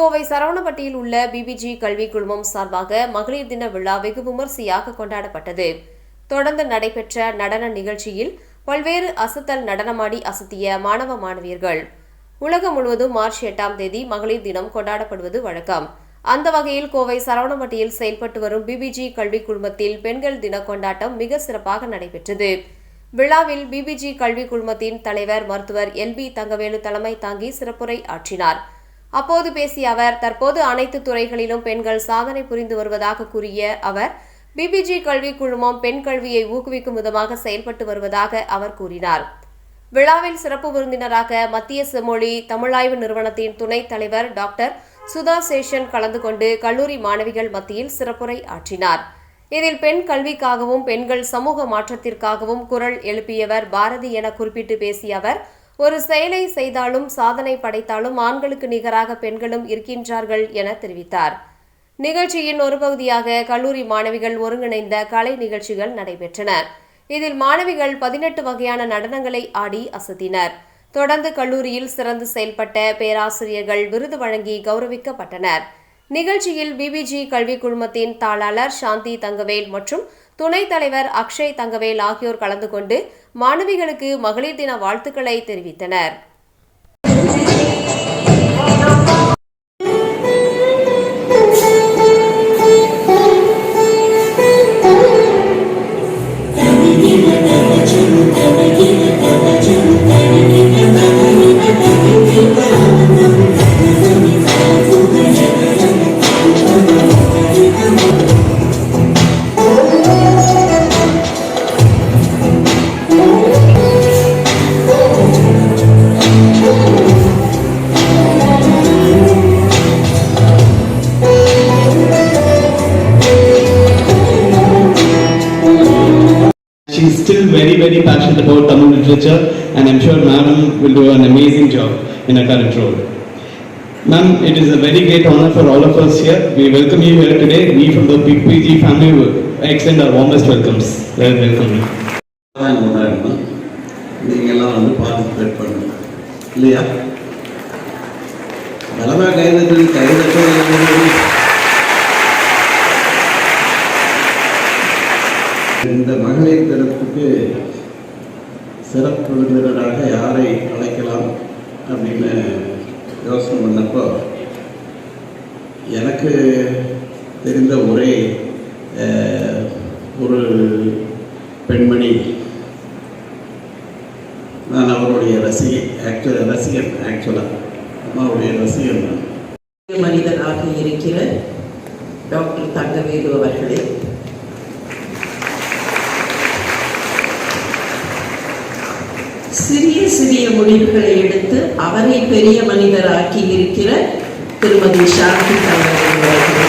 கோவை சரவணப்பட்டியில் உள்ள பிபிஜி கல்வி குழுமம் சார்பாக மகளிர் தின விழா வெகு விமரிசையாக கொண்டாடப்பட்டது. தொடர்ந்து நடைபெற்ற நடன நிகழ்ச்சியில் பல்வேறு அசத்தல் நடனமாடி அசத்திய மாணவ மாணவியர்கள். உலகம் முழுவதும் மார்ச் எட்டாம் தேதி மகளிர் தினம் கொண்டாடப்படுவது வழக்கம். அந்த வகையில் கோவை சரவணப்பட்டியில் செயல்பட்டு வரும் பிபிஜி கல்வி குழுமத்தில் பெண்கள் தின கொண்டாட்டம் மிக சிறப்பாக நடைபெற்றது. விழாவில் பிபிஜி கல்வி குழுமத்தின் தலைவர் மருத்துவர் எல்பி தங்கவேலு தலைமை தாங்கி சிறப்புரை ஆற்றினார். அப்போது பேசிய அவர் தற்போது அனைத்து துறைகளிலும் பெண்கள் சாதனை புரிந்து வருவதாக கூறிய அவர் பிபிஜி கல்வி குழுமம் பெண் கல்வியை ஊக்குவிக்கும் விதமாக செயல்பட்டு வருவதாக அவர் கூறினார். விழாவில் சிறப்பு விருந்தினராக மத்திய செம்மொழி தமிழாய்வு நிறுவனத்தின் துணைத் தலைவர் டாக்டர் சுதா சேஷன் கலந்து கொண்டு கல்லூரி மாணவிகள் மத்தியில் சிறப்புரை ஆற்றினார். இதில் பெண் கல்விக்காகவும் பெண்கள் சமூக மாற்றத்திற்காகவும் குரல் எழுப்பியவர் பாரதி என குறிப்பிட்டு பேசிய அவர் ஒரு செயலை செய்தாலும் சாதனை படைத்தாலும் ஆண்களுக்கு நிகராக பெண்களும் இருக்கின்றார்கள் என தெரிவித்தார். நிகழ்ச்சியின் ஒரு பகுதியாக கல்லூரி மாணவிகள் ஒருங்கிணைந்த கலை நிகழ்ச்சிகள் நடைபெற்றன. இதில் மாணவிகள் பதினெட்டு வகையான நடனங்களை ஆடி அசத்தினர். தொடர்ந்து கல்லூரியில் சிறந்து செயல்பட்ட பேராசிரியர்கள் விருது வழங்கி கௌரவிக்கப்பட்டனர். நிகழ்ச்சியில் பிபிஜி கல்வி குழுமத்தின் தாளாளர் சாந்தி தங்கவேல் மற்றும் துணைத் தலைவர் அக்ஷய் தங்கவேல் ஆகியோர் கலந்து கொண்டு மாணவிகளுக்கு மகளிர் தின வாழ்த்துக்களை தெரிவித்தனர். She's still very, very passionate about Tamil literature, and I'm sure Madam will do an amazing job in her current role. Ma'am, it is a very great honor for all of us here. We welcome you here today. We from the PPG family extend our warmest welcomes. Very welcome. நீங்கள்லாம் வந்து participate பண்ணணும் இல்லையா பலமாக கைதட்டு கைதட்டு இந்த மகளிர் தினத்துக்கு சிறப்பு விருந்தினராக யாரை அழைக்கலாம் அப்படின்னு யோசனை பண்ணப்போ எனக்கு தெரிந்த ஒரே அஹ், ஒரு பெண்மணி. நான் அவருடைய ரசிகை ஆக்சுவல் ரசிகன் ஆக்சுவலாக அம்மாவுடைய ரசிகன். மனிதனாக இருக்கிற டாக்டர் தங்கவேலு அவர்களே சிறிய சிறிய முடிவுகளை எடுத்து அவரை பெரிய மனிதராக்கி இருக்கிற திருமதி சாந்தி தங்கவேலு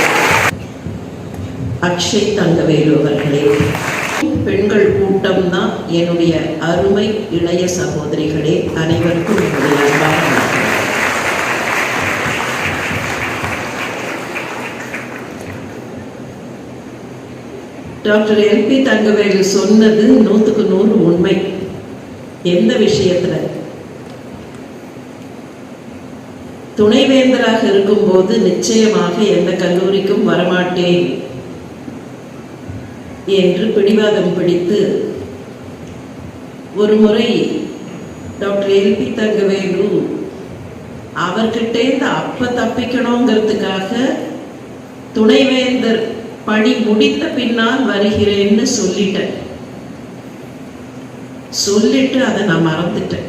அக்ஷய் தங்கவேலு அவர்களே. பெண்கள் கூட்டம் தான் என்னுடைய அருமை இளைய சகோதரிகளே அனைவருக்கும் என்னுடைய அன்பாக வணக்கம். டாக்டர் எல்பி தங்கவேலு சொன்னது நூற்றுக்கு நூறு உண்மை. எந்த விஷயத்துல? துணைவேந்தராக இருக்கும்போது நிச்சயமாக எந்த கல்லூரிக்கும் வரமாட்டேன் என்று பிடிவாதம் பிடித்து ஒரு முறை டாக்டர் எல்பி தங்கவேலு அவர்கிட்டேருந்து அப்ப தப்பிக்கணுங்கிறதுக்காக துணைவேந்தர் பணி முடித்த பின்னால் வருகிறேன்னு சொல்லிட்டேன். சொல்லிட்டு அதை நான் மறந்துட்டேன்.